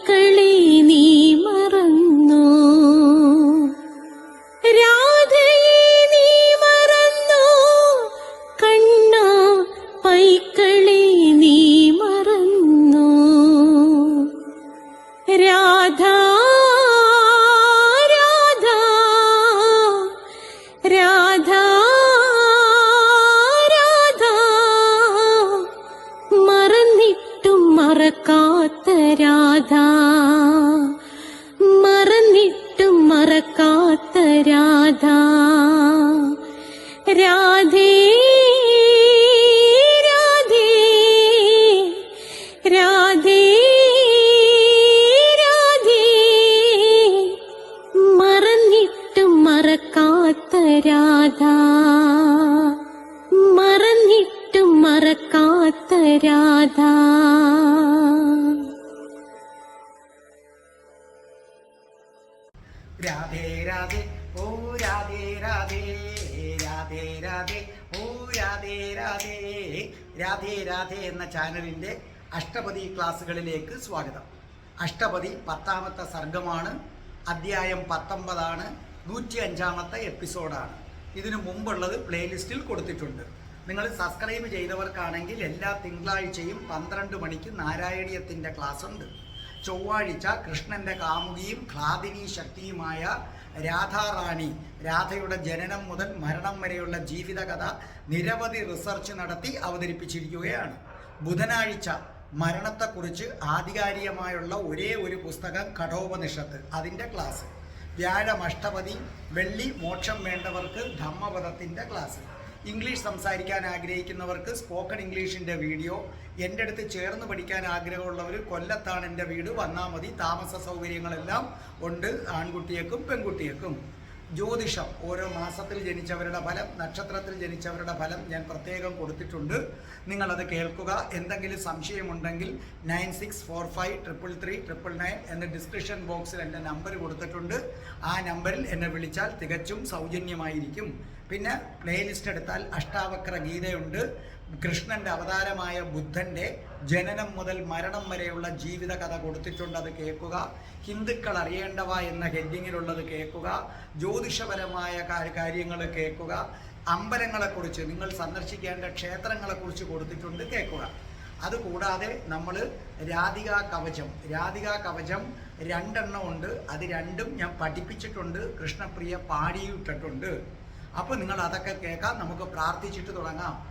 പൈക്കളെ മറക്കാത്ത രാധ. രാധേ രാധേ ഓ രാധേ രാധേ രാധേ രാധേ ഓ രാധേ രാധേ രാധേ രാധേ എന്ന ചാനലിന്റെ അഷ്ടപതി ക്ലാസ്സുകളിലേക്ക് സ്വാഗതം. അഷ്ടപതി പത്താമത്തെ സർഗമാണ് അധ്യായം പത്തൊമ്പതാണ് നൂറ്റി അഞ്ചാമത്തെ എപ്പിസോഡാണ്. ഇതിനു മുമ്പുള്ളത് പ്ലേലിസ്റ്റിൽ കൊടുത്തിട്ടുണ്ട്. നിങ്ങൾ സബ്സ്ക്രൈബ് ചെയ്തവർക്കാണെങ്കിൽ എല്ലാ തിങ്കളാഴ്ചയും പന്ത്രണ്ട് മണിക്ക് നാരായണീയത്തിന്റെ ക്ലാസ് ഉണ്ട്. ചൊവ്വാഴ്ച കൃഷ്ണന്റെ കാമുകിയും ഖ്ലാദിനി ശക്തിയുമായ രാധാറാണി രാധയുടെ ജനനം മുതൽ മരണം വരെയുള്ള ജീവിതകഥ നിരവധി റിസർച്ച് നടത്തി അവതരിപ്പിച്ചിരിക്കുകയാണ്. ബുധനാഴ്ച മരണത്തെക്കുറിച്ച് ആധികാരികമായുള്ള ഒരേ ഒരു പുസ്തകം കഠോപനിഷത്ത് അതിന്റെ ക്ലാസ് വ്യാഴം അഷ്ടപതി വെള്ളി മോക്ഷം വേണ്ടവർക്ക് ധമ്മപദത്തിന്റെ ക്ലാസ് ഇംഗ്ലീഷ് സംസാരിക്കാൻ ആഗ്രഹിക്കുന്നവർക്ക് സ്പോക്കൺ ഇംഗ്ലീഷിന്റെ വീഡിയോ എന്റെ അടുത്ത് ചേർന്ന് പഠിക്കാൻ ആഗ്രഹമുള്ളവർ കൊല്ലത്താണ് എന്റെ വീട് വന്നാൽ മതി. താമസ സൗകര്യങ്ങളെല്ലാം ഉണ്ട് ആൺകുട്ടിയേക്കും പെൺകുട്ടിയേക്കും. ജ്യോതിഷം. ഓരോ മാസത്തിൽ ജനിച്ചവരുടെ ഫലം നക്ഷത്രത്തിൽ ജനിച്ചവരുടെ ഫലം ഞാൻ പ്രത്യേകം കൊടുത്തിട്ടുണ്ട്. നിങ്ങളത് കേൾക്കുക. എന്തെങ്കിലും സംശയമുണ്ടെങ്കിൽ nine six four five triple three triple nine എന്ന ഡിസ്ക്രിപ്ഷൻ ബോക്സിൽ എന്റെ നമ്പർ കൊടുത്തിട്ടുണ്ട്. ആ നമ്പറിൽ എന്നെ വിളിച്ചാൽ തികച്ചും സൗജന്യമായിരിക്കും. പിന്നെ പ്ലേലിസ്റ്റ് എടുത്താൽ അഷ്ടാവക്ര ഗീതയുണ്ട്. കൃഷ്ണന്റെ അവതാരമായ ബുദ്ധന്റെ ജനനം മുതൽ മരണം വരെയുള്ള ജീവിത കഥ കൊടുത്തിട്ടുണ്ട് അത് കേൾക്കുക. ഹിന്ദുക്കൾ അറിയേണ്ടവ എന്ന ഹെഡിങ്ങിലുള്ളത് കേൾക്കുക. ജ്യോതിഷപരമായ കാര്യങ്ങൾ കേൾക്കുക. അമ്പലങ്ങളെക്കുറിച്ച് നിങ്ങൾ സന്ദർശിക്കേണ്ട ക്ഷേത്രങ്ങളെക്കുറിച്ച് കൊടുത്തിട്ടുണ്ട് കേൾക്കുക. അതുകൂടാതെ നമ്മൾ രാധിക കവചം രാധിക കവചം രണ്ടെണ്ണം ഉണ്ട്. അത് രണ്ടും ഞാൻ പഠിപ്പിച്ചിട്ടുണ്ട് കൃഷ്ണപ്രിയ പാടിയിട്ടിട്ടുണ്ട് അപ്പോൾ നിങ്ങൾ അതൊക്കെ കേൾക്കാം നമുക്ക് പ്രാർത്ഥിച്ചിട്ട് തുടങ്ങാം.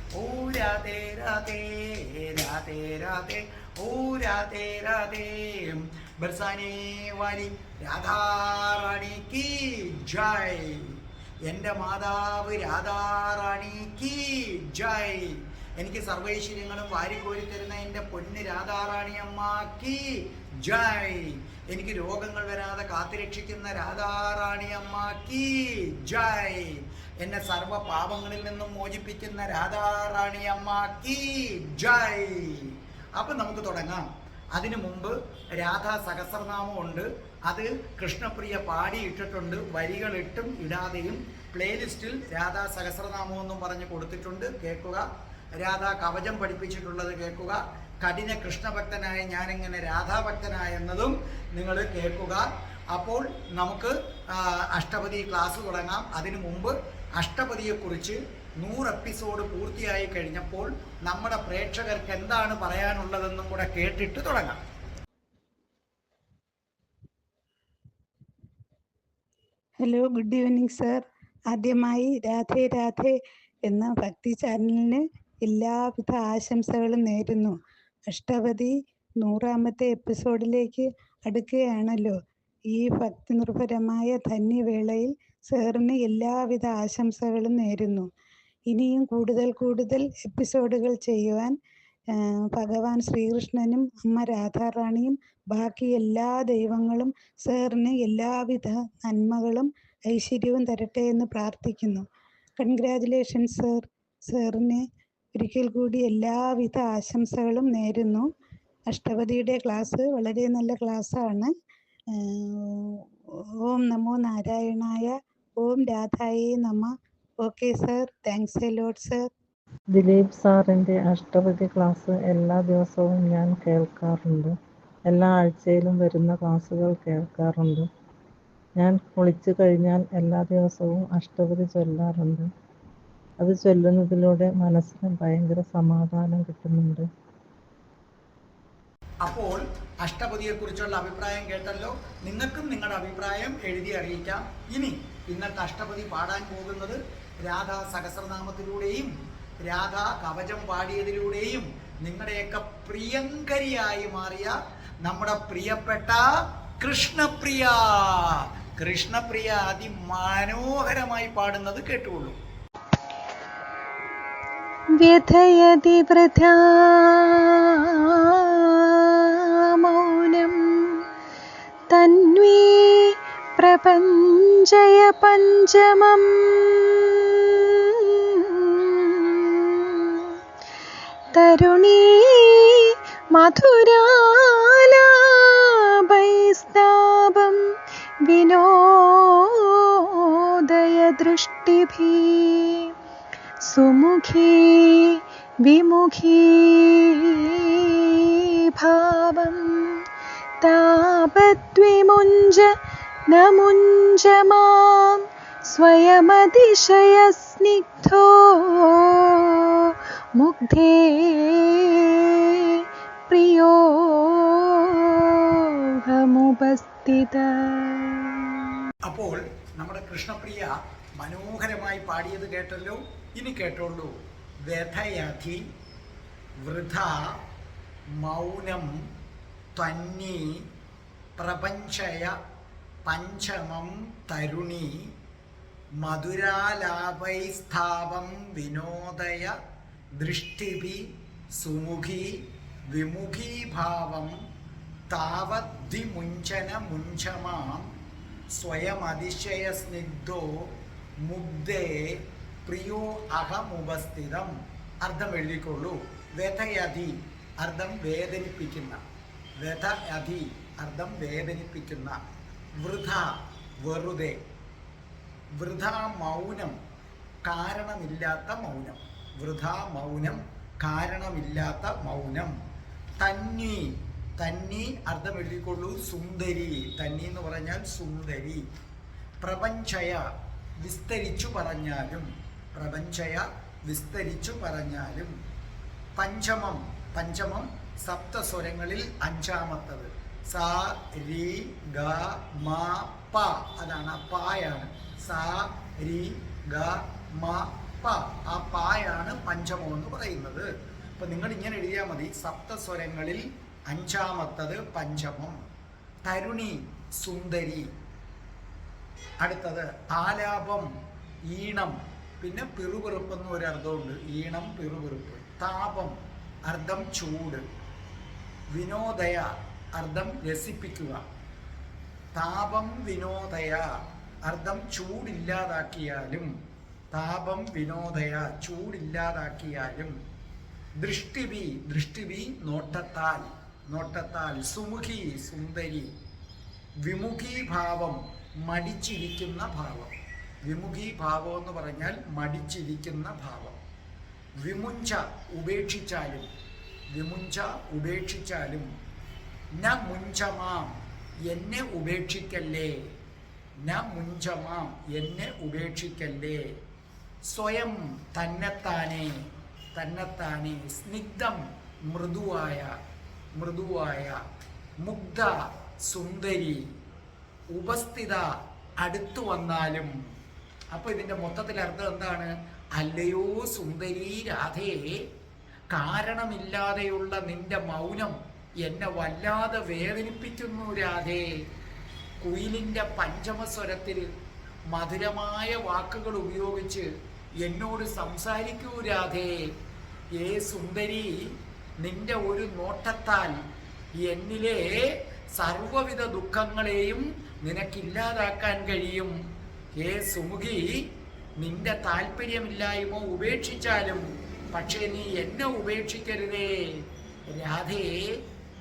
ഓ രാധേ രാധേ രാധേ രാധേ ഓ രാധേ വാലി രാധാറാണി കി ജയ്. എന്റെ മാതാവ് രാധാറാണി കി ജയ്. എനിക്ക് സർവൈശ്വര്യങ്ങളും വാരിക്കോരി തരുന്ന എന്റെ പൊന്ന് രാധാറാണി അമ്മാക്കി ജയ്. എനിക്ക് രോഗങ്ങൾ വരാതെ കാത്തുരക്ഷിക്കുന്ന രാധാറാണി അമ്മാക്കി ജയ്. എന്നെ സർവ പാപങ്ങളിൽ നിന്നും മോചിപ്പിക്കുന്ന രാധാറാണി കീ ജയ്. അപ്പം നമുക്ക് തുടങ്ങാം. അതിനു മുമ്പ് രാധാ സഹസ്രനാമം ഉണ്ട്. അത് കൃഷ്ണപ്രിയ പാടിയിട്ടിട്ടുണ്ട്. വരികളിട്ടും ഇടാതെയും പ്ലേലിസ്റ്റിൽ രാധാ സഹസ്രനാമം എന്നും പറഞ്ഞ് കൊടുത്തിട്ടുണ്ട്. കേൾക്കുക. രാധാ കവചം പഠിപ്പിച്ചിട്ടുള്ളത് കേൾക്കുക. കഠിന കൃഷ്ണഭക്തനായ ഞാനിങ്ങനെ രാധാഭക്തനായെന്നതും നിങ്ങൾ കേൾക്കുക. അപ്പോൾ നമുക്ക് അഷ്ടപതി ക്ലാസ് തുടങ്ങാം. അതിനു മുമ്പ് അഷ്ടപതിയെക്കുറിച്ച് നൂറ് എപ്പിസോഡ് പൂർത്തിയായി കഴിഞ്ഞപ്പോൾ നമ്മുടെ പ്രേക്ഷകർക്ക് എന്താണ് പറയാനുള്ളതെന്നും കൂടെ കേട്ടിട്ട് തുടങ്ങാം. ഹലോ ഗുഡ് ഈവനിങ് സർ ആദ്യമായി രാധേ രാധേ എന്ന ഭക്തി ചാനലിന് എല്ലാവിധ ആശംസകളും നേരുന്നു. അഷ്ടപതി നൂറാമത്തെ എപ്പിസോഡിലേക്ക് അടുക്കുകയാണല്ലോ. ഈ ഭക്തി നിർഭരമായ ധന്യവേളയിൽ സാറിന് എല്ലാവിധ ആശംസകളും നേരുന്നു. ഇനിയും കൂടുതൽ കൂടുതൽ എപ്പിസോഡുകൾ ചെയ്യുവാൻ ഭഗവാൻ ശ്രീകൃഷ്ണനും അമ്മ രാധാറാണിയും ബാക്കി എല്ലാ ദൈവങ്ങളും സാറിന് എല്ലാവിധ നന്മകളും ഐശ്വര്യവും തരട്ടെ എന്ന് പ്രാർത്ഥിക്കുന്നു. കൺഗ്രാജുലേഷൻ സർ സാറിന് ഒരിക്കൽ കൂടി എല്ലാവിധ ആശംസകളും നേരുന്നു. അഷ്ടപതിയുടെ ക്ലാസ് വളരെ നല്ല ക്ലാസ്സാണ്. ഓം നമോ നാരായണായ ഓം രാധായേ നമ. Okay sir thanks a lot sir. Dileep സാറിന്റെ അഷ്ടപതി ക്ലാസ് എല്ലാ ദിവസവും ഞാൻ കേൾക്കാറുണ്ട്. എല്ലാ ആഴ്ചയിലും വരുന്ന ക്ലാസ്സുകൾ കേൾക്കാറുണ്ട്. ഞാൻ കുളിച്ചു കഴിഞ്ഞാൽ എല്ലാ ദിവസവും അഷ്ടപതി ചൊല്ലാറുണ്ട്. അത് ചൊല്ലുന്നതിലൂടെ മനസ്സിന് ഭയങ്കര സമാധാനം കിട്ടുന്നുണ്ട്. അപ്പോൾ അഷ്ടപതിയെക്കുറിച്ചുള്ള അഭിപ്രായം കേട്ടല്ലോ. നിങ്ങൾക്കും നിങ്ങളുടെ അഭിപ്രായം എഴുതി അറിയിക്കാം. ഇനി ഇന്നത്തെ അഷ്ടപതി പാടാൻ പോകുന്നത് രാധാ സഹസ്രനാമത്തിലൂടെയും രാധാ കവചം പാടിയതിലൂടെയും നിങ്ങളുടെയൊക്കെ പ്രിയങ്കരിയായി മാറിയ നമ്മുടെ പ്രിയപ്പെട്ട കൃഷ്ണപ്രിയ. കൃഷ്ണപ്രിയ അതിമനോഹരമായി പാടുന്നത് കേട്ടുകൊള്ളൂ. വ്യഥയതി വൃഥാ प्रपञ्चय पञ्चमम् तरुणी मधुरालाभैस्ताबं विनोदयदृष्टिभिः। सुमुखी विमुखी भावं तापद्विमुञ्ज താപദ്വിമുഞ്ച സ്വയമതിശയ സ്നിഗ്ധോ മുഗ്ധേ പ്രിയോഹമുപസ്ഥിത അപ്പോൾ നമ്മുടെ കൃഷ്ണപ്രിയ മനോഹരമായി പാടിയത് കേട്ടല്ലോ ഇനി കേട്ടോളൂ. വ്യഥയധി വൃഥ മൗനം തന്നി പ്രപഞ്ചയ പഞ്ചമം തരുണി മധുരാലാപൈസ്ഥാപം വിനോദയ ദൃഷ്ടിഭി സുമുഖി വിമുഖീഭാവം താവദ്ധിമുഞ്ചന മുഞ്ചമാം സ്വയമതിശയസ്നിഗ്ധോ മുഗ്ധേ പ്രിയോ അഹമുപസ്ഥിതം. അർത്ഥം എഴുതിക്കൊള്ളൂ. വ്യഥയധി അർത്ഥം വേദനിപ്പിക്കുന്ന. വ്യഥയധി അർത്ഥം വേദനിപ്പിക്കുന്ന. വൃഥ വെറുതെ. വൃഥ മൗനം കാരണമില്ലാത്ത മൗനം. വൃഥ മൗനം കാരണമില്ലാത്ത മൗനം. തന്നി തന്നി അർത്ഥം എഴുതിക്കൊള്ളൂ സുന്ദരി. തന്നി എന്ന് പറഞ്ഞാൽ സുന്ദരി. പ്രപഞ്ചയ വിസ്തരിച്ചു പറഞ്ഞാലും പ്രപഞ്ചയ വിസ്തരിച്ചു പറഞ്ഞാലും. പഞ്ചമം പഞ്ചമം സപ്തസ്വരങ്ങളിൽ അഞ്ചാമത്തത്. സാ രി ഗ മ പ. അതാണ് പായാണ്. സാ രി ഗ മ പ. ആ പായാണ് പഞ്ചമം എന്ന് പറയുന്നത്. അപ്പൊ നിങ്ങൾ ഇങ്ങനെ എഴുതിയാൽ മതി. സപ്തസ്വരങ്ങളിൽ അഞ്ചാമത്തത് പഞ്ചമം. തരുണി സുന്ദരി. അടുത്തത് ആലാപം ഈണം. പിന്നെ പിറുപിറുപ്പ് എന്ന് ഒരു അർത്ഥമുണ്ട് ഈണം പിറുപിറുപ്പ്. താപം അർത്ഥം ചൂട്. വിനോദയ അർത്ഥം രസിപ്പിക്കുക. താപം വിനോദയ. അർത്ഥം ചൂടില്ലാതാക്കിയാലും താപം വിനോദയ ചൂടില്ലാതാക്കിയാലും. ദൃഷ്ടിവി ദൃഷ്ടിവി നോട്ടത്താൽ. നോട്ടത്താൽ. സുമുഖി സുന്ദരി. വിമുഖീഭാവം മടിച്ചിരിക്കുന്ന ഭാവം. വിമുഖി ഭാവം എന്ന് പറഞ്ഞാൽ മടിച്ചിരിക്കുന്ന ഭാവം. വിമുഞ്ച ഉപേക്ഷിച്ചാലും വിമുഞ്ച ഉപേക്ഷിച്ചാലും ന മുഞ്ചമാം എന്നെ ഉപേക്ഷിക്കല്ലേ? ന മുഞ്ചമാം എന്നെ ഉപേക്ഷിക്കല്ലേ? സ്വയം തന്നെത്താനെ തന്നെത്താനെ സ്നിഗ്ധം മൃദുവായ മൃദുവായ മുഗ്ധ സുന്ദരി ഉപസ്ഥിത അടുത്തു വന്നാലും. അപ്പോൾ ഇതിന്റെ മൊത്തത്തിൽ അർത്ഥം എന്താണ്? അല്ലയോ സുന്ദരി രാധേ കാരണമില്ലാതെയുള്ള നിന്റെ മൗനം എന്നെ വല്ലാതെ വേദനിപ്പിക്കുന്നു രാധേ. കുയിലിന്റെ പഞ്ചമസ്വരത്തിൽ മധുരമായ വാക്കുകൾ ഉപയോഗിച്ച് എന്നോട് സംസാരിക്കൂ രാധേ. ഏ സുന്ദരി നിന്റെ ഒരു നോട്ടത്താൽ എന്നിലെ സർവവിധ ദുഃഖങ്ങളെയും നിനക്കില്ലാതാക്കാൻ കഴിയും. ഏ സുമുഖി നിന്റെ താല്പര്യമില്ലായ്മ ഉപേക്ഷിച്ചാലും പക്ഷേ നീ എന്നെ ഉപേക്ഷിക്കരുതേ. രാധേ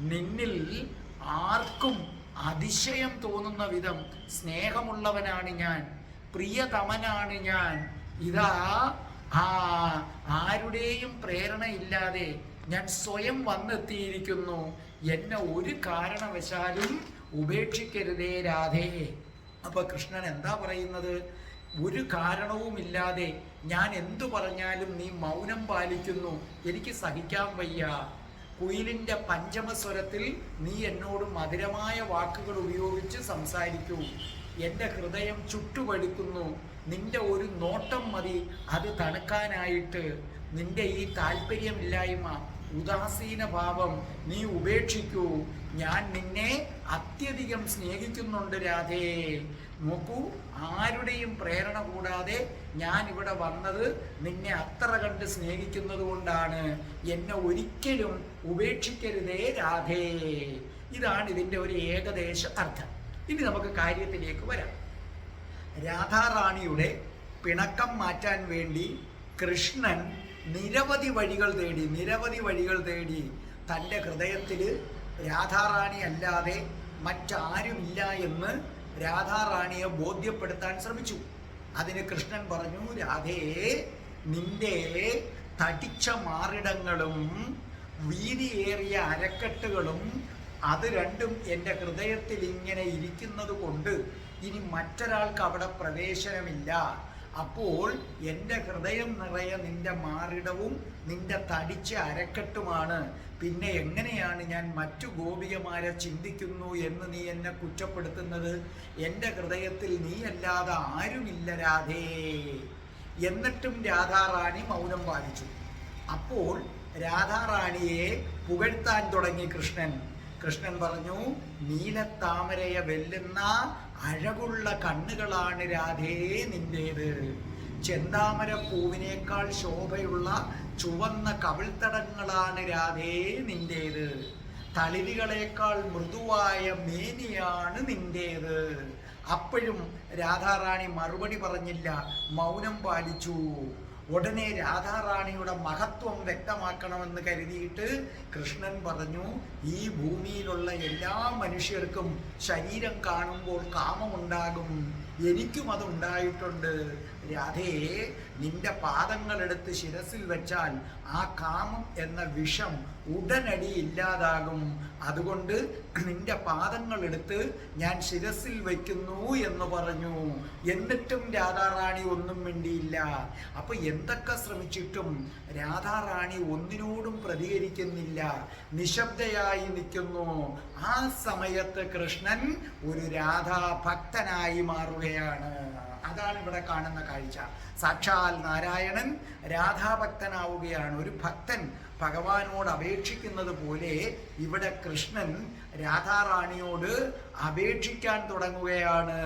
നിന്നിൽ ആർക്കും അതിശയം തോന്നുന്ന വിധം സ്നേഹമുള്ളവനാണ് ഞാൻ പ്രിയതമനാണ് ഞാൻ. ഇതാ ആ ആരുടെയും പ്രേരണയില്ലാതെ ഞാൻ സ്വയം വന്നെത്തിയിരിക്കുന്നു. എന്നെ ഒരു കാരണവശാലും ഉപേക്ഷിക്കരുതേ രാധേ. അപ്പൊ കൃഷ്ണൻ എന്താ പറയുന്നത്? ഒരു കാരണവുമില്ലാതെ ഞാൻ എന്തു പറഞ്ഞാലും നീ മൗനം പാലിക്കുന്നു. എനിക്ക് സഹിക്കാൻ വയ്യ. കുയിലിന്റെ പഞ്ചമസ്വരത്തിൽ നീ എന്നോട് മധുരമായ വാക്കുകൾ ഉപയോഗിച്ച് സംസാരിക്കൂ. എന്റെ ഹൃദയം ചുട്ടുപഴുക്കുന്നു. നിന്റെ ഒരു നോട്ടം മതി. അത് തണുക്കാനായിട്ട്. നിന്റെ ഈ താല്പര്യമില്ലായ്മ ഉദാസീന ഭാവം നീ ഉപേക്ഷിക്കൂ. ഞാൻ നിന്നെ അത്യധികം സ്നേഹിക്കുന്നുണ്ട് രാധേ. നോക്കൂ ആരുടെയും പ്രേരണ കൂടാതെ ഞാൻ ഇവിടെ വന്നത് നിന്നെ അത്ര കണ്ട് സ്നേഹിക്കുന്നത് കൊണ്ടാണ്. എന്നെ ഒരിക്കലും ഉപേക്ഷിക്കരുതേ രാധേ. ഇതാണ് ഇതിന്റെ ഒരു ഏകദേശ അർത്ഥം. ഇനി നമുക്ക് കാര്യത്തിലേക്ക് വരാം. രാധാറാണിയുടെ പിണക്കം മാറ്റാൻ വേണ്ടി കൃഷ്ണൻ നിരവധി വഴികൾ തേടി നിരവധി വഴികൾ തേടി തന്റെ ഹൃദയത്തിൽ രാധാറാണി അല്ലാതെ മറ്റാരുമില്ല എന്ന് രാധാറാണിയെ ബോധ്യപ്പെടുത്താൻ ശ്രമിച്ചു. അതിന് കൃഷ്ണൻ പറഞ്ഞു രാധയെ നിന്റെ തടിച്ച മാറിടങ്ങളും വീതിയേറിയ അരക്കെട്ടുകളും അത് രണ്ടും എന്റെ ഹൃദയത്തിൽ ഇങ്ങനെ ഇരിക്കുന്നത് കൊണ്ട് ഇനി മറ്റൊരാൾക്ക് അവിടെ പ്രവേശനമില്ല. അപ്പോൾ എന്റെ ഹൃദയം നിറയെ നിന്റെ മാറിടവും നിന്റെ തടിച്ച അരക്കെട്ടുമാണ്. പിന്നെ എങ്ങനെയാണ് ഞാൻ മറ്റു ഗോപികമാരെ ചിന്തിക്കുന്നു എന്ന് നീ എന്നെ കുറ്റപ്പെടുത്തുന്നത്? എന്റെ ഹൃദയത്തിൽ നീയല്ലാതെ ആരുമില്ല രാധേ. എന്നിട്ടും രാധാറാണി മൗനം പാലിച്ചു. അപ്പോൾ രാധാറാണിയെ പുകഴ്ത്താൻ തുടങ്ങി കൃഷ്ണൻ. കൃഷ്ണൻ പറഞ്ഞു നീലത്താമരയെ വെല്ലുന്ന അഴകുള്ള കണ്ണുകളാണ് രാധേ നിന്റേത്. ചെന്താമര പൂവിനേക്കാൾ ശോഭയുള്ള ചുവന്ന കവിൾത്തടങ്ങളാണ് രാധേ നിന്റേത്. തളിരികളേക്കാൾ മൃദുവായ മേനിയാണ് നിന്റേത്. അപ്പോഴും രാധാറാണി മറുപടി പറഞ്ഞില്ല മൗനം പാലിച്ചു. ഉടനെ രാധാറാണിയുടെ മഹത്വം വ്യക്തമാക്കണമെന്ന് കരുതിയിട്ട് കൃഷ്ണൻ പറഞ്ഞു ഈ ഭൂമിയിലുള്ള എല്ലാ മനുഷ്യർക്കും ശരീരം കാണുമ്പോൾ കാമമുണ്ടാകും. എനിക്കും അതുണ്ടായിട്ടുണ്ട്. രാധേ നിന്റെ പാദങ്ങളെടുത്ത് ശിരസിൽ വെച്ചാൽ ആ കാമം എന്ന വിഷം ഉടനടി ഇല്ലാതാകും. അതുകൊണ്ട് നിന്റെ പാദങ്ങളെടുത്ത് ഞാൻ ശിരസിൽ വയ്ക്കുന്നു എന്ന് പറഞ്ഞു. എന്നിട്ടും രാധാറാണി ഒന്നും മിണ്ടിയില്ല. അപ്പൊ എന്തൊക്കെ ശ്രമിച്ചിട്ടും രാധാറാണി ഒന്നിനോടും പ്രതികരിക്കുന്നില്ല. നിശബ്ദയായി നിൽക്കുന്നു. ആ സമയത്ത് കൃഷ്ണൻ ഒരു രാധാഭക്തനായി മാറുകയാണ്. അതാണ് ഇവിടെ കാണുന്ന കാഴ്ച. സാക്ഷാൽ നാരായണൻ രാധാഭക്തനാവുകയാണ്. ഒരു ഭക്തൻ ഭഗവാനോട് അപേക്ഷിക്കുന്നത് പോലെ ഇവിടെ കൃഷ്ണൻ രാധാറാണിയോട് അപേക്ഷിക്കാൻ തുടങ്ങുകയാണ്.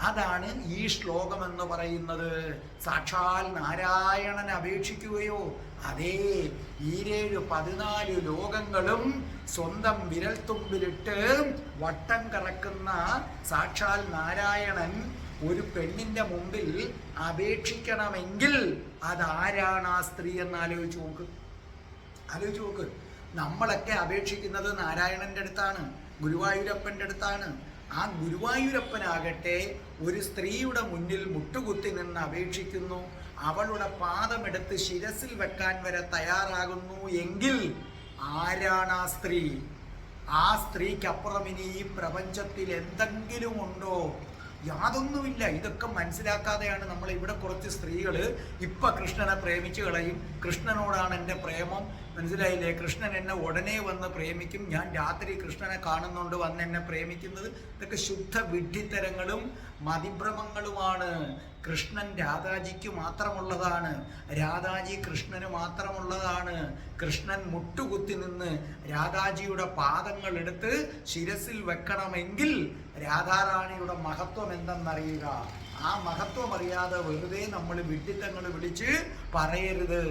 അതാണ് ഈ ശ്ലോകം എന്ന് പറയുന്നത്. സാക്ഷാൽ നാരായണൻ അപേക്ഷിക്കുകയോ അതേ ഈരേഴ് പതിനാല് ലോകങ്ങളും സ്വന്തം വിരൽത്തുമ്പിലിട്ട് വട്ടം കറക്കുന്ന സാക്ഷാൽ നാരായണൻ ഒരു പെണ്ണിന്റെ മുമ്പിൽ അപേക്ഷിക്കണമെങ്കിൽ അതാരാണ് ആ സ്ത്രീ എന്ന് ആലോചിച്ച് നോക്ക്. ആലോചിച്ച് നോക്ക്. നമ്മളൊക്കെ അപേക്ഷിക്കുന്നത് നാരായണന്റെ അടുത്താണ് ഗുരുവായൂരപ്പന്റെ അടുത്താണ്. ആ ഗുരുവായൂരപ്പനാകട്ടെ ഒരു സ്ത്രീയുടെ മുന്നിൽ മുട്ടുകുത്തി നിന്ന് അപേക്ഷിക്കുന്നു. അവളുടെ പാദമെടുത്ത് ശിരസിൽ വെക്കാൻ വരെ തയ്യാറാകുന്നു എങ്കിൽ ആരാണ് ആ സ്ത്രീ? ആ സ്ത്രീക്കപ്പുറം ഇനി ഈ പ്രപഞ്ചത്തിൽ എന്തെങ്കിലും ഉണ്ടോ? യാതൊന്നുമില്ല. ഇതൊക്കെ മനസ്സിലാക്കാതെയാണ് നമ്മൾ ഇവിടെ കുറച്ച് സ്ത്രീകൾ ഇപ്പൊ കൃഷ്ണനെ പ്രേമിച്ചു കളയും. കൃഷ്ണനോടാണ് എന്റെ പ്രേമം. മനസ്സിലായില്ലേ? കൃഷ്ണൻ എന്നെ ഉടനെ വന്ന് പ്രേമിക്കും. ഞാൻ രാത്രി കൃഷ്ണനെ കാണുന്നുണ്ട് വന്ന് എന്നെ പ്രേമിക്കുന്നത്. ഇതൊക്കെ ശുദ്ധ വിഡ്ഢിത്തരങ്ങളും മതിഭ്രമങ്ങളുമാണ്. കൃഷ്ണൻ രാധാജിക്ക് മാത്രമുള്ളതാണ്. രാധാജി കൃഷ്ണന് മാത്രമുള്ളതാണ്. കൃഷ്ണൻ മുട്ടുകുത്തി നിന്ന് രാധാജിയുടെ പാദങ്ങൾ എടുത്ത് ശിരസിൽ വെക്കണമെങ്കിൽ രാധാറാണിയുടെ മഹത്വം എന്തെന്നറിയുക? ആ മഹത്വം അറിയാതെ വെറുതെ നമ്മൾ വിഡ്ഢിത്തങ്ങൾ വിളിച്ച് പറയരുത്.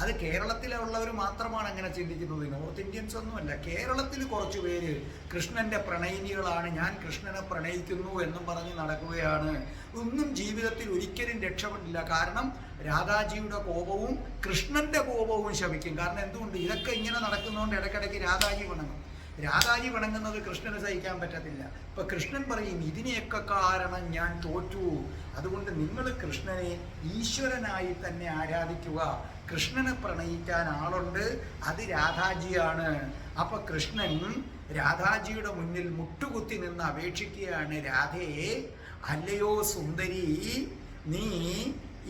അത് കേരളത്തിലെ കേരളത്തിലുള്ളവർ മാത്രമാണ് അങ്ങനെ ചിന്തിക്കുന്നത്. നോർത്ത് ഇന്ത്യൻസ് ഒന്നുമല്ല. കേരളത്തിൽ കുറച്ച് പേര് കൃഷ്ണന്റെ പ്രണയിനികളാണ്. ഞാൻ കൃഷ്ണനെ പ്രണയിക്കുന്നു എന്നും പറഞ്ഞ് നടക്കുകയാണ്. ഒന്നും ജീവിതത്തിൽ ഒരിക്കലും രക്ഷപ്പെട്ടില്ല. കാരണം രാധാജിയുടെ കോപവും കൃഷ്ണന്റെ കോപവും ശമിക്കും കാരണം എന്തുകൊണ്ട്? ഇതൊക്കെ ഇങ്ങനെ നടക്കുന്നതുകൊണ്ട് ഇടയ്ക്കിടയ്ക്ക് രാധാജി വണങ്ങും. രാധാജി വണങ്ങുന്നത് കൃഷ്ണന് സഹിക്കാൻ പറ്റത്തില്ല. ഇപ്പൊ കൃഷ്ണൻ പറയും ഇതിനെയൊക്കെ കാരണം ഞാൻ തോറ്റു. അതുകൊണ്ട് നിങ്ങൾ കൃഷ്ണനെ ഈശ്വരനായി തന്നെ ആരാധിക്കുക. കൃഷ്ണനെ പ്രണയിക്കാൻ ആളുണ്ട്. അത് രാധാജിയാണ്. അപ്പൊ കൃഷ്ണൻ രാധാജിയുടെ മുന്നിൽ മുട്ടുകുത്തി നിന്ന് അപേക്ഷിക്കുകയാണ് രാധയെ അല്ലയോ സുന്ദരി നീ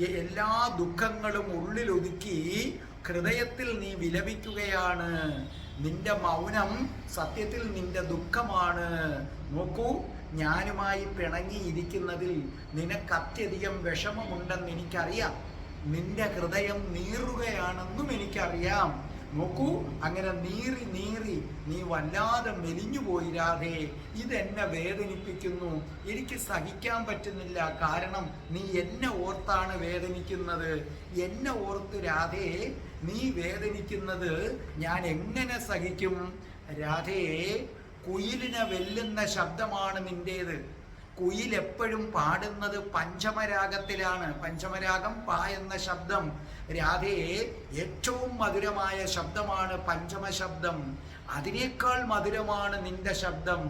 എല്ലാ ദുഃഖങ്ങളും ഉള്ളിലൊതുക്കി ഹൃദയത്തിൽ നീ വിലപിക്കുകയാണ്. നിന്റെ മൗനം സത്യത്തിൽ നിന്റെ ദുഃഖമാണ്. നോക്കൂ ഞാനുമായി പിണങ്ങിയിരിക്കുന്നതിൽ നിനക്ക് അത്യധികം വിഷമമുണ്ടെന്ന് എനിക്കറിയാം. നിന്റെ ഹൃദയം നീറുകയാണെന്നും എനിക്കറിയാം. നോക്കൂ അങ്ങനെ നീറി നീറി നീ വല്ലാതെ മെലിഞ്ഞു പോയിരാതെ ഇതെന്നെ വേദനിപ്പിക്കുന്നു. എനിക്ക് സഹിക്കാൻ പറ്റുന്നില്ല. കാരണം നീ എന്നെ ഓർത്താണ് വേദനിക്കുന്നത്. എന്നെ ഓർത്ത് രാധേ നീ വേദനിക്കുന്നത് ഞാൻ എങ്ങനെ സഹിക്കും? രാധയെ കുയിലിനെ വെല്ലുന്ന ശബ്ദമാണ് നിന്റേത്. കുയിൽ എപ്പോഴും പാടുന്നത് പഞ്ചമരാഗത്തിലാണ്. പഞ്ചമരാഗം പ എന്ന ശബ്ദം. രാധയെ ഏറ്റവും മധുരമായ ശബ്ദമാണ് പഞ്ചമ ശബ്ദം അതിനേക്കാൾ മധുരമാണ് നിന്റെ ശബ്ദം.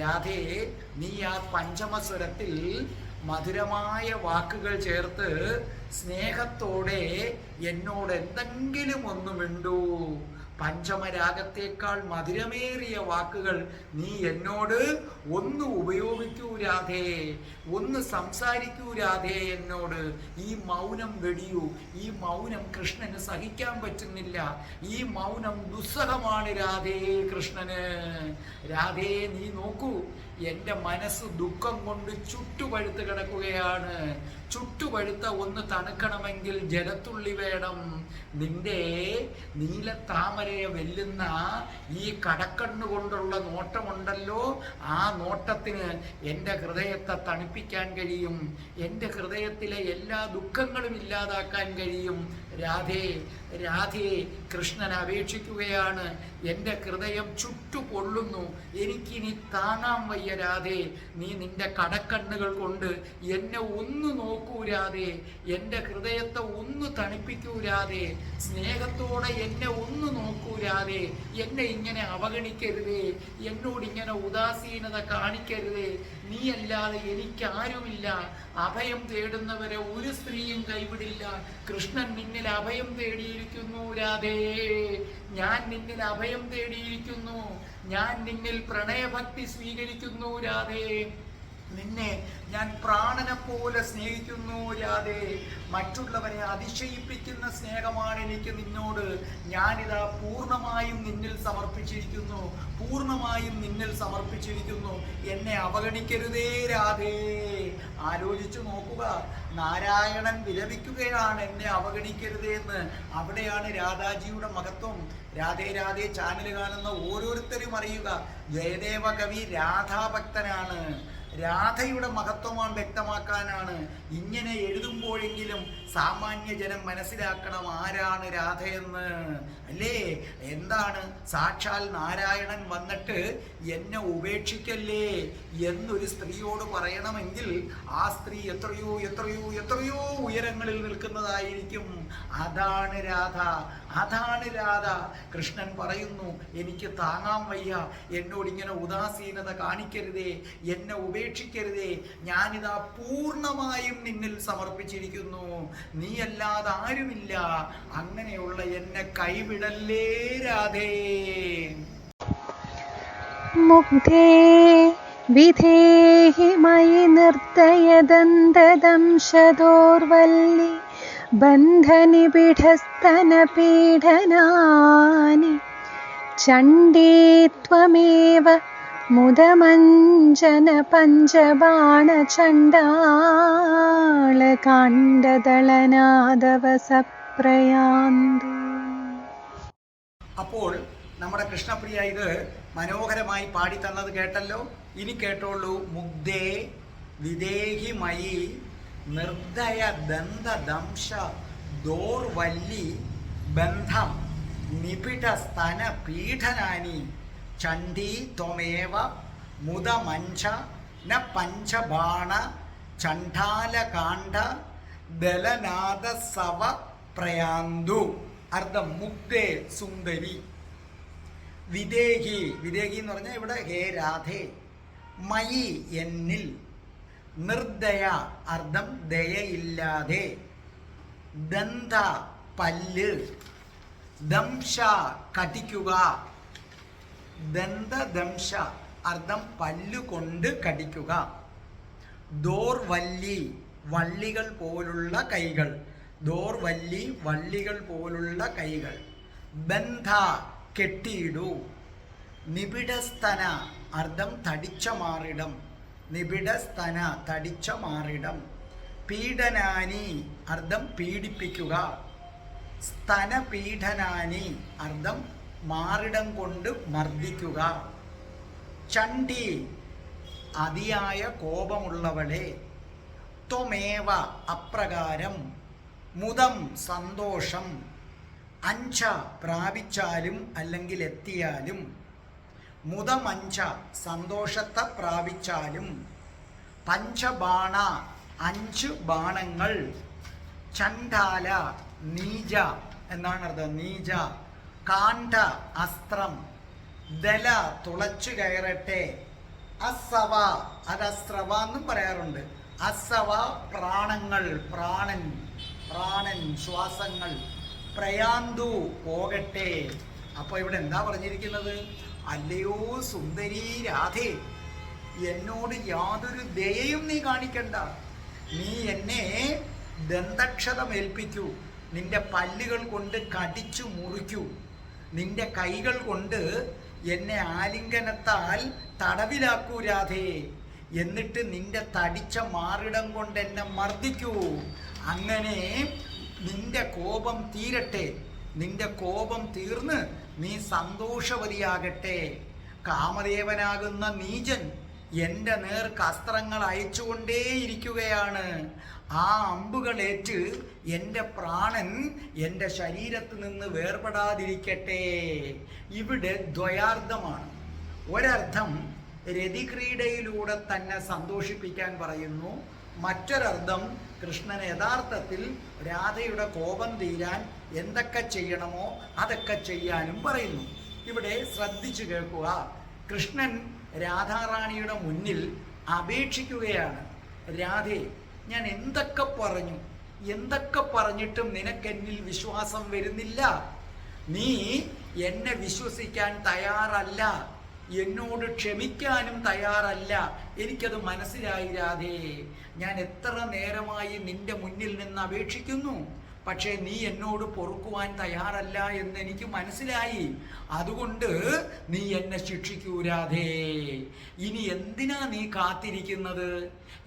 രാധയെ നീ ആ പഞ്ചമസ്വരത്തിൽ മധുരമായ വാക്കുകൾ ചേർത്ത് സ്നേഹത്തോടെ എന്നോട് എന്തെങ്കിലും ഒന്ന് മിണ്ടൂ. പഞ്ചമരാഗത്തേക്കാൾ മധുരമേറിയ വാക്കുകൾ നീ എന്നോട് ഒന്ന് ഉപയോഗിക്കൂ രാധേ ഒന്ന് സംസാരിക്കൂ രാധേ എന്നോട്. ഈ മൗനം വെടിയൂ ഈ മൗനം കൃഷ്ണന് സഹിക്കാൻ പറ്റുന്നില്ല ഈ മൗനം ദുസ്സഹമാണ് രാധേ കൃഷ്ണന്. രാധേ നീ നോക്കൂ എന്റെ മനസ്സ് ദുഃഖം കൊണ്ട് ചുട്ടുപഴുത്ത് കിടക്കുകയാണ്. ചുട്ടുപഴുത്ത ഒന്ന് തണുക്കണമെങ്കിൽ ജലത്തുള്ളി വേണം. നിന്റെ നീല താമരയെ വെല്ലുന്ന ഈ കടക്കണ്ണു കൊണ്ടുള്ള നോട്ടമുണ്ടല്ലോ. ആ നോട്ടത്തിന് എന്റെ ഹൃദയത്തെ തണുപ്പിക്കാൻ കഴിയും. എന്റെ ഹൃദയത്തിലെ എല്ലാ ദുഃഖങ്ങളും ഇല്ലാതാക്കാൻ കഴിയും. രാധേ രാധേ കൃഷ്ണൻ അപേക്ഷിക്കുകയാണ്. എന്റെ ഹൃദയം ചുട്ടുപൊള്ളുന്നു. എനിക്കിനി താങ്ങാൻ വയ്യ രാധേ. നീ നിന്റെ കടക്കണ്ണുകൾ കൊണ്ട് എന്നെ ഒന്ന് നോക്കൂ രാധേ. എന്റെ ഹൃദയത്തെ ഒന്ന് തണുപ്പിക്കൂ രാധേ. സ്നേഹത്തോടെ എന്നെ ഒന്ന് നോക്കൂ രാധേ. എന്നെ ഇങ്ങനെ അവഗണിക്കരുതേ. എന്നോട് ഇങ്ങനെ ഉദാസീനത കാണിക്കരുതേ. നീയല്ലാതെ എനിക്കാരുമില്ല. അഭയം തേടുന്നവരെ ഒരു സ്ത്രീയും കൈവിടില്ല. കൃഷ്ണൻ നിന്നിൽ അഭയം തേടിയിരിക്കുന്നു രാധേ ഞാൻ നിന്നിൽ അഭയം തേടിയിരിക്കുന്നു. ഞാൻ നിന്നിൽ പ്രണയഭക്തി സ്വീകരിക്കുന്നു രാധേ നിന്നെ ഞാൻ പ്രാണനെ പോലെ സ്നേഹിക്കുന്നു രാധേ. മറ്റുള്ളവരെ അതിശയിപ്പിക്കുന്ന സ്നേഹമാണ് എനിക്ക് നിന്നോട്. ഞാനിതാ പൂർണമായും നിന്നിൽ സമർപ്പിച്ചിരിക്കുന്നു. പൂർണമായും നിന്നിൽ സമർപ്പിച്ചിരിക്കുന്നു. എന്നെ അവഗണിക്കരുതേ രാധേ. ആലോചിച്ചു നോക്കുക. നാരായണൻ വിലപിക്കുകയാണ് എന്നെ അവഗണിക്കരുതേ എന്ന് അവിടെയാണ് രാധാജിയുടെ മഹത്വം. രാധേ രാധേ ചാനൽ കാണുന്ന ഓരോരുത്തരും അറിയുക. ജയദേവ കവി രാധാഭക്തനാണ്. രാധയുടെ മഹത്വമാണ് വ്യക്തമാക്കാനാണ്. ഇങ്ങനെ എഴുതുമ്പോഴെങ്കിലും സാമാന്യ ജനം മനസ്സിലാക്കണം ആരാണ് രാധയെന്ന്. അല്ലേ? എന്താണ്? സാക്ഷാൽ നാരായണൻ വന്നിട്ട് എന്നെ ഉപേക്ഷിക്കല്ലേ എന്നൊരു സ്ത്രീയോട് പറയണമെങ്കിൽ ആ സ്ത്രീ എത്രയോ എത്രയോ എത്രയോ ഉയരങ്ങളിൽ നിൽക്കുന്നതായിരിക്കും. അതാണ് രാധ. അതാണ് രാധ. കൃഷ്ണൻ പറയുന്നു എനിക്ക് താങ്ങാൻ വയ്യ. എന്നോട് ഇങ്ങനെ ഉദാസീനത കാണിക്കരുതേ. എന്നെ ഉപേക്ഷിക്കരുതേ. ഞാനിതാ പൂർണമായും നിന്നിൽ സമർപ്പിച്ചിരിക്കുന്നു. നീയല്ലാതെ ആരുമില്ല. അങ്ങനെയുള്ള എന്നെ കൈവിടല്ലേ രാധേ. മുഗ്ധേ വിധേഹി മയി നിർത്തയദന്തദംശദോർവല്ലി. बन्धनिबिढस्तनपीडनानि चण्डे त्वमेव मुदमञ्जन पञ्चबाणचण्डाळकाण्डदलनादवसप्रयान्तु അപ്പോൾ നമ്മുടെ കൃഷ്ണപ്രിയ ഇത് മനോഹരമായി പാടി തന്നത് കേട്ടല്ലോ ഇനി കേട്ടോളൂ മുഗ്ധേ വിദേഹിമയി നിർദ്ദയ ദന്തദംശ ദോർവല്ലി ബന്ധം നിപിട സ്തന പീഠനാനി ചണ്ഡീ ത്വമേവ മുദമഞ്ച ന പഞ്ചബാണ ചണ്ഡാലകാണ്ഡ ദലനാദ സവ പ്രയാന്തു അർത്ഥം മുക്തേ സുന്ദരി. വിദേഹി വിദേഹി എന്ന് പറഞ്ഞാൽ ഇവിടെ ഹേ രാധേ മയി എന്നിൽ നിർദയ അർത്ഥം ദയയില്ലാതെ. ദന്ത പല്ല്. ദംശ കടിക്കുക. ദന്ത ദന്തദംശ അർത്ഥം പല്ലുകൊണ്ട് കടിക്കുക. ദോർ വല്ലി വള്ളികൾ പോലുള്ള കൈകൾ. ദോർ വല്ലി വള്ളികൾ പോലുള്ള കൈകൾ. ബന്ധ കെട്ടിയിടൂ. നിബിഡസ്തന അർത്ഥം തടിച്ച മാറിടം നിബിഡസ്തന തടിച്ച മാറിടം. പീഡനാനി അർത്ഥം പീഡിപ്പിക്കുക. സ്തനപീഡനാനി അർത്ഥം മാറിടം കൊണ്ട് മർദ്ദിക്കുക. ചണ്ഡി അതിയായ കോപമുള്ളവളെ. ത്വമേവ അപ്രകാരം മുതം സന്തോഷം. അഞ്ച പ്രാപിച്ചാലും അല്ലെങ്കിൽ എത്തിയാലും മുദമഞ്ച സന്തോഷത്തെ പ്രാപിച്ചാലും പഞ്ചബാണ അഞ്ച് ബാണങ്ങൾ ചണ്ടാല നീജ എന്നാണ് അർത്ഥം. നീജ കാണ്ട അസ്ത്രം ദല തുളച്ചു കയറട്ടെ അസവ അത് അസ്രവ എന്നും പറയാറുണ്ട്. അസവ പ്രാണങ്ങൾ പ്രാണൻ പ്രാണൻ ശ്വാസങ്ങൾ പ്രയാന്തു പോകട്ടെ. അപ്പോൾ ഇവിടെ എന്താ പറഞ്ഞിരിക്കുന്നത്? അല്ലയോ സുന്ദരി രാധേ എന്നോട് യാതൊരു ദയയും നീ കാണിക്കണ്ട. നീ എന്നെ ദന്തക്ഷതമേൽപ്പിക്കൂ നിന്റെ പല്ലുകൾ കൊണ്ട് കടിച്ചു മുറിക്കൂ. നിന്റെ കൈകൾ കൊണ്ട് എന്നെ ആലിംഗനത്താൽ തടവിലാക്കൂ രാധേ. എന്നിട്ട് നിന്റെ തടിച്ച മാറിടം കൊണ്ട് എന്നെ മർദ്ദിക്കൂ. അങ്ങനെ നിന്റെ കോപം തീരട്ടെ. നിന്റെ കോപം തീർന്ന് നീ സന്തോഷവതിയാകട്ടെ കാമദേവനാകുന്ന നീചൻ എന്റെ നേർക്ക് അസ്ത്രങ്ങൾ അയച്ചുകൊണ്ടേയിരിക്കുകയാണ്. ആ അമ്പുകളേറ്റ് എന്റെ പ്രാണൻ എന്റെ ശരീരത്ത് നിന്ന് വേർപെടാതിരിക്കട്ടെ. ഇവിടെ ദ്വയാർത്ഥമാണ്. ഒരർത്ഥം രതിക്രീഡയിലൂടെ തന്നെ സന്തോഷിപ്പിക്കാൻ പറയുന്നു. മറ്റൊരർത്ഥം കൃഷ്ണൻ യഥാർത്ഥത്തിൽ രാധയുടെ കോപം തീരാൻ എന്തൊക്കെ ചെയ്യണമോ അതൊക്കെ ചെയ്യാനും പറയുന്നു. ഇവിടെ ശ്രദ്ധിച്ചു കേൾക്കുക. കൃഷ്ണൻ രാധാറാണിയുടെ മുന്നിൽ അപേക്ഷിക്കുകയാണ്. രാധേ ഞാൻ എന്തൊക്കെ പറഞ്ഞു? എന്തൊക്കെ പറഞ്ഞിട്ടും നിനക്കെന്നിൽ വിശ്വാസം വരുന്നില്ല. നീ എന്നെ വിശ്വസിക്കാൻ തയ്യാറല്ല. എന്നോട് ക്ഷമിക്കാനും തയ്യാറല്ല. എനിക്കത് മനസ്സിലായി രാധേ. ഞാൻ എത്ര നേരമായി നിന്റെ മുന്നിൽ നിന്ന് അപേക്ഷിക്കുന്നു. പക്ഷേ നീ എന്നോട് പൊറുക്കുവാൻ തയ്യാറല്ല എന്ന് എനിക്ക് മനസ്സിലായി. അതുകൊണ്ട് നീ എന്നെ ശിക്ഷിക്കൂരാതെ ഇനി എന്തിനാ നീ കാത്തിരിക്കുന്നത്?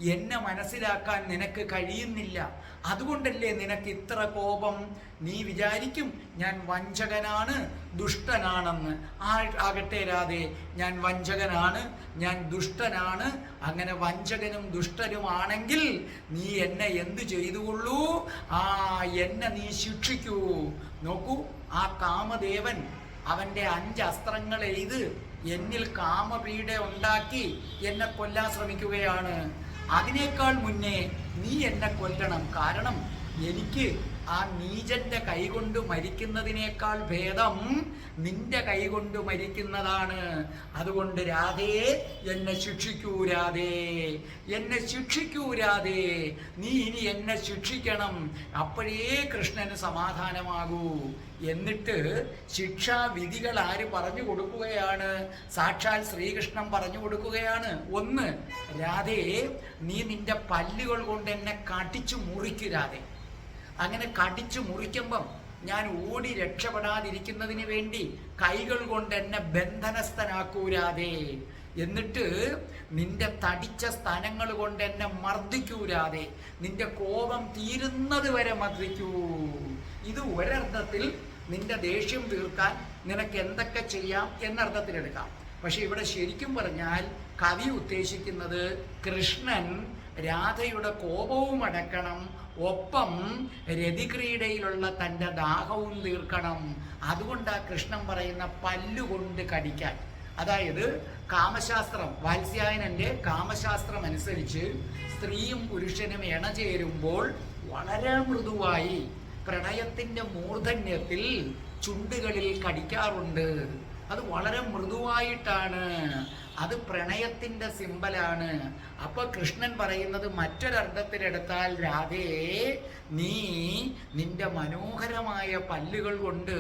എന്നെ മനസ്സിലാക്കാൻ നിനക്ക് കഴിയുന്നില്ല. അതുകൊണ്ടല്ലേ നിനക്ക് ഇത്ര കോപം? നീ വിചാരിക്കും ഞാൻ വഞ്ചകനാണ് ദുഷ്ടനാണെന്ന്. ആ- ആകട്ടെ രാതെ ഞാൻ വഞ്ചകനാണ് ഞാൻ ദുഷ്ടനാണ്. അങ്ങനെ വഞ്ചകനും ദുഷ്ടനുമാണെങ്കിൽ നീ എന്നെ എന്തു ചെയ്തുകൊള്ളൂ? ആ എന്നെ നീ ശിക്ഷിക്കൂ. നോക്കൂ ആ കാമദേവൻ അവന്റെ അഞ്ച് അസ്ത്രങ്ങൾ എഴുത് എന്നിൽ കാമപീഡ ഉണ്ടാക്കി എന്നെ കൊല്ലാൻ ശ്രമിക്കുകയാണ്. അതിനേക്കാൾ മുന്നേ നീ എന്നെ കൊല്ലണം. കാരണം എനിക്ക് ആ നീചന്റെ കൈകൊണ്ട് മരിക്കുന്നതിനേക്കാൾ ഭേദം നിന്റെ കൈകൊണ്ട് മരിക്കുന്നതാണ്. അതുകൊണ്ട് രാധേ എന്നെ ശിക്ഷിക്കൂ രാധേ. എന്നെ ശിക്ഷിക്കൂ രാധേ. നീ ഇനി എന്നെ ശിക്ഷിക്കണം. അപ്പോഴേ കൃഷ്ണന് സമാധാനമാകൂ. എന്നിട്ട് ശിക്ഷാവിധികൾ ആര് പറഞ്ഞു കൊടുക്കുകയാണ്? സാക്ഷാൽ ശ്രീകൃഷ്ണൻ പറഞ്ഞു കൊടുക്കുകയാണ്. ഒന്ന് രാധേ നീ നിന്റെ പല്ലുകൾ കൊണ്ട് എന്നെ കടിച്ചു മുറിക്കു രാധേ. അങ്ങനെ കടിച്ചു മുറിക്കുമ്പം ഞാൻ ഓടി രക്ഷപ്പെടാതിരിക്കുന്നതിന് വേണ്ടി കൈകൾ കൊണ്ട് എന്നെ ബന്ധനസ്ഥനാക്കൂരാതെ എന്നിട്ട് നിന്റെ തടിച്ച സ്ഥലങ്ങൾ കൊണ്ട് എന്നെ മർദ്ദിക്കൂരാതെ. നിന്റെ കോപം തീരുന്നത് വരെ മർദ്ദിക്കൂ. ഇത് ഒരർത്ഥത്തിൽ നിന്റെ ദേഷ്യം തീർക്കാൻ നിനക്ക് എന്തൊക്കെ ചെയ്യാം എന്നർത്ഥത്തിലെടുക്കാം. പക്ഷെ ഇവിടെ ശരിക്കും പറഞ്ഞാൽ കവി ഉദ്ദേശിക്കുന്നത് കൃഷ്ണൻ രാധയുടെ കോപവും അടക്കണം ഒപ്പം രതിക്രീഡയിലുള്ള തന്റെ ദാഹവും തീർക്കണം. അതുകൊണ്ടാണ് കൃഷ്ണൻ പറയുന്ന പല്ലുകൊണ്ട് കടിക്കാൻ. അതായത് കാമശാസ്ത്രം വാത്സ്യായനന്റെ കാമശാസ്ത്രം അനുസരിച്ച് സ്ത്രീയും പുരുഷനും ഇണചേരുമ്പോൾ വളരെ മൃദുവായി പ്രണയത്തിന്റെ മൂർധന്യത്തിൽ ചുണ്ടുകളിൽ കടിക്കാറുണ്ട്. അത് വളരെ മൃദുവായിട്ടാണ്. അത് പ്രണയത്തിന്റെ സിമ്പലാണ്. അപ്പൊ കൃഷ്ണൻ പറയുന്നത് മറ്റൊരർത്ഥത്തിലെടുത്താൽ രാധേ നീ നിന്റെ മനോഹരമായ പല്ലുകൾ കൊണ്ട്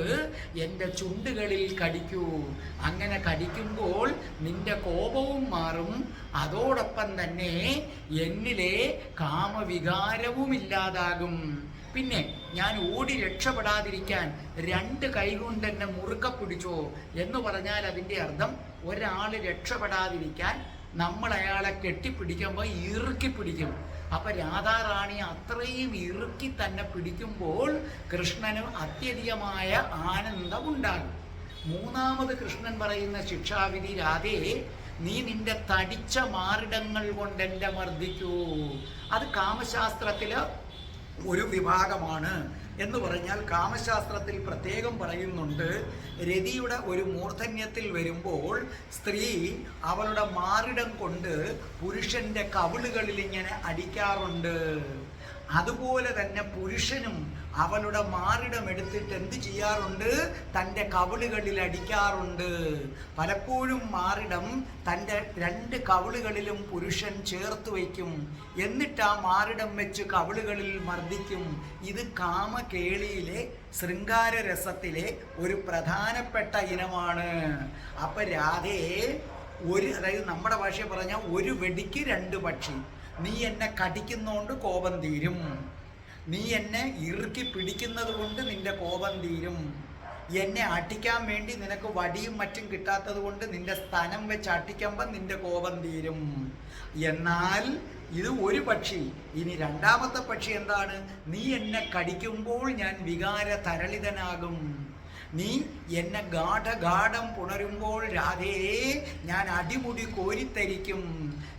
എന്റെ ചുണ്ടുകളിൽ കടിക്കൂ. അങ്ങനെ കടിക്കുമ്പോൾ നിന്റെ കോപവും മാറും. അതോടൊപ്പം തന്നെ എന്നിലെ കാമവികാരവും ഇല്ലാതാകും. പിന്നെ ഞാൻ ഓടി രക്ഷപ്പെടാതിരിക്കാൻ രണ്ട് കൈകൊണ്ട് എന്നെ മുറുക്ക പിടിച്ചോ എന്ന് പറഞ്ഞാൽ അതിന്റെ അർത്ഥം ഒരാൾ രക്ഷപ്പെടാതിരിക്കാൻ നമ്മൾ അയാളെ കെട്ടിപ്പിടിക്കുമ്പോൾ ഇറുക്കി പിടിക്കും. അപ്പൊ രാധാറാണി അത്രയും ഇറുക്കി തന്നെ പിടിക്കുമ്പോൾ കൃഷ്ണന് അത്യധികമായ ആനന്ദമുണ്ടാകും. മൂന്നാമത് കൃഷ്ണൻ പറയുന്ന ശിക്ഷാവിധി രാധേ നീ നിന്റെ തടിച്ച മാറിടങ്ങൾ കൊണ്ട് എന്റെ മർദ്ദിക്കൂ. അത് കാമശാസ്ത്രത്തിൽ ഒരു വിഭാഗമാണ് എന്ന് പറഞ്ഞാൽ കാമശാസ്ത്രത്തിൽ പ്രത്യേകം പറയുന്നുണ്ട്. രതിയുടെ ഒരു മൂർധന്യത്തിൽ വരുമ്പോൾ സ്ത്രീ അവളുടെ മാറിടം കൊണ്ട് പുരുഷന്റെ കവിളുകളിൽ ഇങ്ങനെ അടിക്കാറുണ്ട്. അതുപോലെ തന്നെ പുരുഷനും അവളുടെ മാറിടം എടുത്തിട്ട് എന്ത് ചെയ്യാറുണ്ട്? തന്റെ കവിളുകളിൽ അടിക്കാറുണ്ട്. പലപ്പോഴും മാറിടം തന്റെ രണ്ട് കവിളുകളിലും പുരുഷൻ ചേർത്ത് വയ്ക്കും. എന്നിട്ട് ആ മാറിടം വെച്ച് കവിളുകളിൽ മർദ്ദിക്കും. ഇത് കാമകേളിയിലെ ശൃംഗാര രസത്തിലെ ഒരു പ്രധാനപ്പെട്ട ഇനമാണ്. അപ്പൊ രാധയെ ഒരു അതായത് നമ്മുടെ ഭാഷ പറഞ്ഞാൽ ഒരു വെടിക്ക് രണ്ട് പക്ഷി. നീ എന്നെ കടിക്കുന്നോണ്ട് കോപം തീരും. നീ എന്നെ ഇറുക്കി പിടിക്കുന്നത് കൊണ്ട് നിന്റെ കോപം തീരും. എന്നെ അട്ടിക്കാൻ വേണ്ടി നിനക്ക് വടിയും മറ്റും കിട്ടാത്തത് കൊണ്ട് നിന്റെ സ്ഥലം വെച്ച് അട്ടിക്കുമ്പം നിന്റെ കോപം തീരും. എന്നാൽ ഇത് ഒരു പക്ഷി. ഇനി രണ്ടാമത്തെ പക്ഷി എന്താണ്? നീ എന്നെ കടിക്കുമ്പോൾ ഞാൻ വികാര തരളിതനാകും. നീ എന്നെ ഗാഠഗാഠം പുണരുമ്പോൾ രാധേ ഞാൻ അടിമുടി കോരിത്തരിക്കും.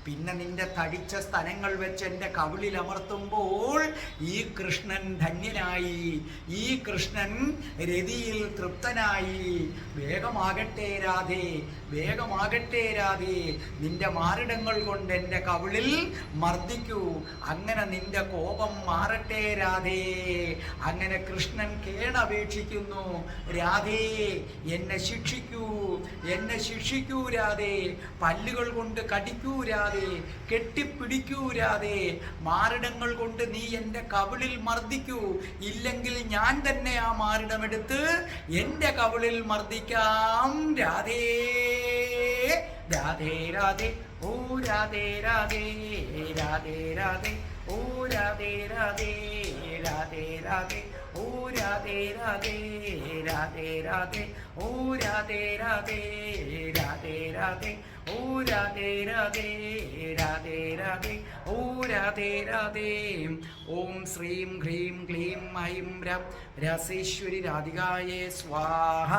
പിന്നെ നിന്റെ തടിച്ച സ്ഥലങ്ങൾ വെച്ച് എന്റെ കവിളിൽ അമർത്തുമ്പോൾ ഈ കൃഷ്ണൻ ധന്യനായി. ഈ കൃഷ്ണൻ രതിയിൽ തൃപ്തനായി. വേഗമാകട്ടെ രാധേ വേഗമാകട്ടെ രാധേ. നിന്റെ മാറിടങ്ങൾ കൊണ്ട് എന്റെ കവിളിൽ മർദ്ദിക്കൂ. അങ്ങനെ നിന്റെ കോപം മാറട്ടെ രാധേ. അങ്ങനെ കൃഷ്ണൻ കേണപേക്ഷിക്കുന്നു. രാധേ എന്നെ ശിക്ഷിക്കൂ എന്നെ ശിക്ഷിക്കൂ രാധേ. പല്ലുകൾ കൊണ്ട് കടിക്കൂ രാധേ. കെട്ടിപ്പിടിക്കൂ രാധേ മാറിടങ്ങൾ കൊണ്ട് നീ എന്റെ കവിളിൽ മർദ്ദിക്കൂ ഇല്ലെങ്കിൽ ഞാൻ തന്നെ ആ മാറിടമെടുത്ത് എന്റെ കവിളിൽ മർദ്ദിക്കാം രാധേ രാധേ രാധേ ഓ രാധേ രാധേ രാധേ രാധേ ഓ രാധേ രാധേ രാധേ രാധേ ഓ രാധേ രാധേ രാധേ രാധേ ഓ രാധേ രാധേ രാധേ രാധേ ഓ രാധേ രാധേ രാധേ രാധേ. ഓ ശ്രീം ഹ്രീം ക്ലീം ഐം രസേശ്വരി രാധികായേ സ്വാഹ.